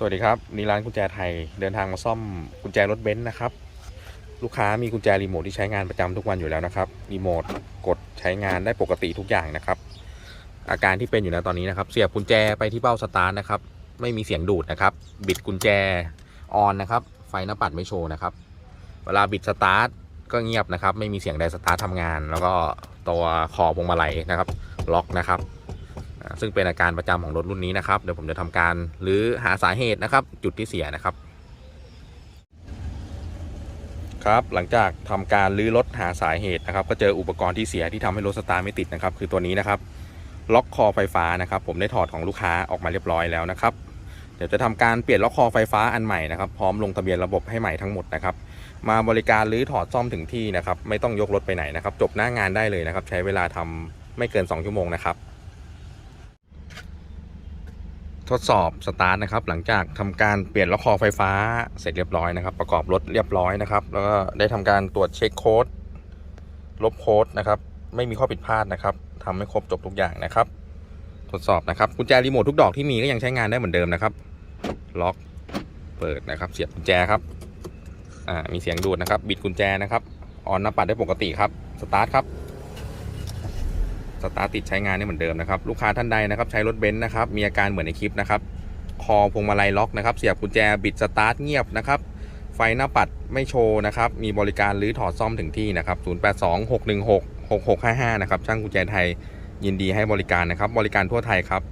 สวัสดีครับนี่ร้านกุญแจไทยเดินทางมาซ่อมกุญแจรถเบนซ์นะครับ ลูกค้ามีกุญแจรีโมทที่ใช้งานประจำทุกวันอยู่แล้วนะครับรีโมทกดใช้งานได้ปกติทุกอย่างนะครับ อาการที่เป็นอยู่นะตอนนี้นะครับ เสียบกุญแจไปที่เบ้าสตาร์ทนะครับ ไม่มีเสียงดูดนะครับ บิดกุญแจออนนะครับ ไฟหน้าปัดไม่โชว์นะครับ เวลาบิดสตาร์ทก็เงียบนะครับ ไม่มีเสียงใดสตาร์ททำงาน แล้วก็ตัวคอพวงมาลัยนะครับ ล็อกนะครับ ซึ่งเป็นอาการประจำของรถรุ่นนี้นะครับ เดี๋ยวผมจะทำการหรือหาสาเหตุนะครับ จุดที่เสียนะครับ ครับหลังจากทำการรื้อรถหาสาเหตุนะครับ ก็เจออุปกรณ์ที่เสียที่ทำให้รถสตาร์ทไม่ติดนะครับ คือตัวนี้นะครับล็อกคอไฟฟ้านะครับ ผมได้ถอดของลูกค้าออกมาเรียบร้อยแล้วนะครับ เดี๋ยวจะทำการเปลี่ยนล็อกคอไฟฟ้าอันใหม่นะครับพร้อมลงทะเบียนระบบให้ใหม่ทั้งหมดนะครับมาบริการรื้อถอดซ่อมถึงที่นะครับ ไม่ต้องยกรถไปไหนนะครับ จบหน้างานได้เลยนะครับ ใช้เวลาทำไม่เกิน 2 ชั่วโมงนะครับ ทดสอบสตาร์ทนะครับหลังจากทำการเปลี่ยนล็อกคอไฟฟ้าเสร็จเรียบร้อยนะครับ ประกอบรถเรียบร้อยนะครับ แล้วก็ได้ทำการตรวจเช็คโค้ดลบโค้ดนะครับไม่มีข้อผิดพลาดนะครับทำให้ครบจบทุกอย่างนะครับ ทดสอบนะครับกุญแจรีโมททุกดอกที่มีก็ยังใช้งานได้เหมือนเดิมนะครับ ล็อกเปิดนะครับเสียบกุญแจครับอ่ามีเสียงดูดนะครับ บิดกุญแจนะครับออนหน้าปัดได้ปกติครับสตาร์ทครับ สตาร์ทติดใช้งานได้เหมือนเดิมนะครับลูกค้าท่านใดนะครับใช้รถเบนซ์นะครับมีอาการเหมือนในคลิปนะครับคอพวงมาลัยล็อกนะครับเสียบกุญแจบิดสตาร์ทเงียบนะครับไฟหน้าปัดไม่โชว์นะครับมีบริการรื้อถอดซ่อมถึงที่นะครับ0826166655นะครับช่างกุญแจไทยยินดีให้บริการนะครับบริการทั่วไทยครับ